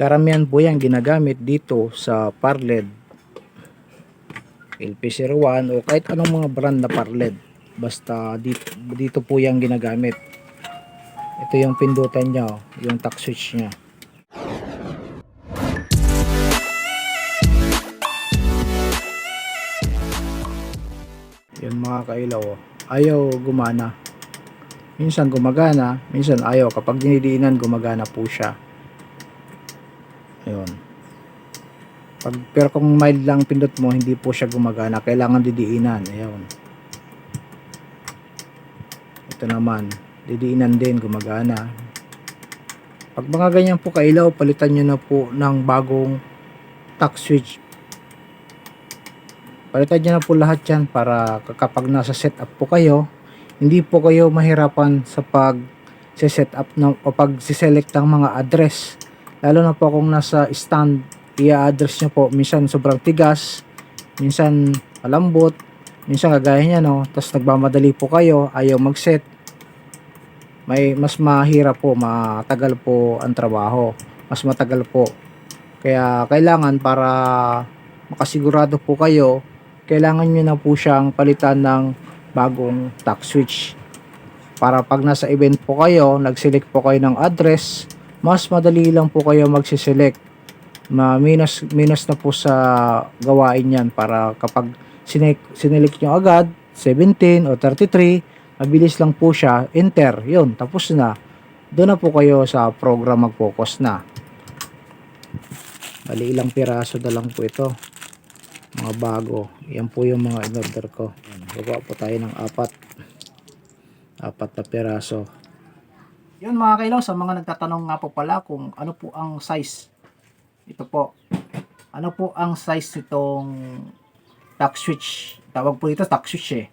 Karamihan po yan ginagamit dito sa Parled LP01 o kahit anong mga brand na Parled. Basta dito, dito po yan ginagamit. Ito yung pindutan niya, oh, yung tack switch niya. Yan mga kailaw, oh. ayaw gumana. Minsan gumagana, minsan ayaw. Kapag dinidiinan, gumagana po siya. Ayun. Pag, pero kung mild lang pindot mo, hindi po siya gumagana. Kailangan didiinan. Ayun. Ito naman, didiinan din, gumagana. Pag mga ganyan po kailaw, palitan nyo na po ng bagong tack switch. Palitan nyo na po lahat yan para kapag nasa setup po kayo, hindi po kayo mahirapan sa pag set up ng o pag select ng mga address. Lalo na po kung nasa stand, i-address nyo po, minsan sobrang tigas, minsan malambot, minsan kagaya niya no, tapos nagmamadali po kayo, ayaw mag-set, may mas mahirap po, matagal po ang trabaho, mas matagal po. Kaya kailangan para makasigurado po kayo, kailangan nyo na po siyang palitan ng bagong tack switch. Para pag nasa event po kayo, nag-select po kayo ng address, mas madali lang po kayo magsiselect. Ma minus, minus na po sa gawain yan para kapag sinek, sinelect nyo agad, 17 o 33, mabilis lang po siya, enter, yun, tapos na. Doon na po kayo sa program mag-focus na. Bali ilang piraso na lang po ito mga bago. Yan po yung mga in-order ko. Yan, Baba po tayo ng apat. Apat na piraso. Yun mga kailaw, sa mga nagtatanong nga po pala kung ano po ang size. Ito po. Ano po ang size nitong tack switch. Tawag po dito tack switch eh.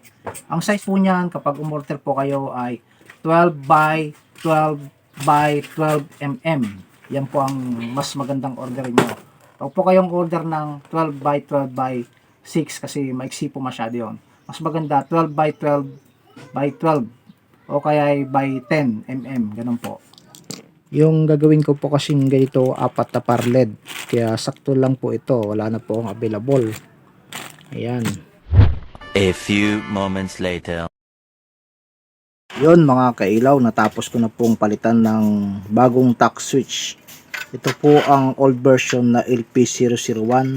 Ang size po niyan kapag umorder po kayo ay 12 by 12 by 12 mm. Yan po ang mas magandang order nyo. Huwag po kayong order ng 12 by 12 by 6 kasi maiksi po masyado yun. Mas maganda 12 by 12 by 12 o kaya ay by 10 mm. Ganun po. Yung gagawin ko po kasing ganito apat na parled. Kaya sakto lang po ito. Wala na po akong available. Ayan. A few moments later. Yon mga kailaw, natapos ko na pong palitan ng bagong tack switch. Ito po ang old version na LP001.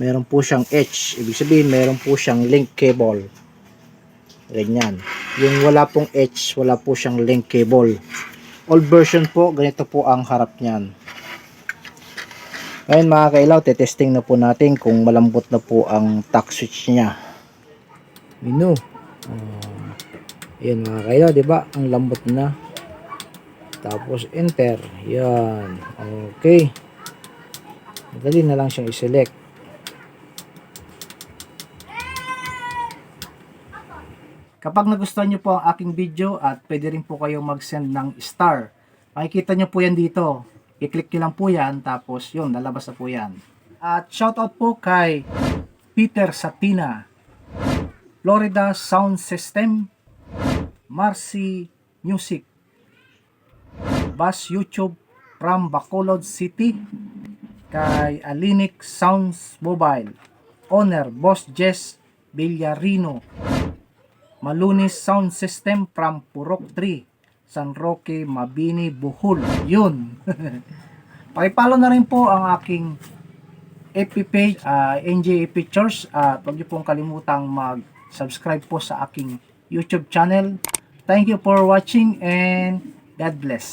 Meron po siyang H, ibig sabihin meron po siyang link cable. Ganyan. Yung wala pong H, wala po siyang link cable. Old version po, ganito po ang harap niyan. Ngayon mga kailaw, testing na po natin kung malambot na po ang tack switch niya. Menu. Ah, Ayan mga kailaw, di ba? Ang lambot na. Tapos enter. Yan. Okay. Madali na lang siyang i-select. Kapag nagustuhan nyo po ang aking video at pwede rin po kayo mag-send ng star. Makikita nyo po yan dito. I-click nyo lang po yan tapos yun, lalabas na po yan. At shoutout po kay Peter Satina, Florida Sound System, Marcy Music, Bass YouTube from Bacolod City, kay Alinic Sounds Mobile, Owner Boss Jess Villarino, Malunis Sound System from Purok 3, San Roque, Mabini, Bohol. Yun. Pakipalo na rin po ang aking FB page, uh, NJA Pictures. At huwag niyo pong kalimutang mag-subscribe po sa aking YouTube channel. Thank you for watching and God bless.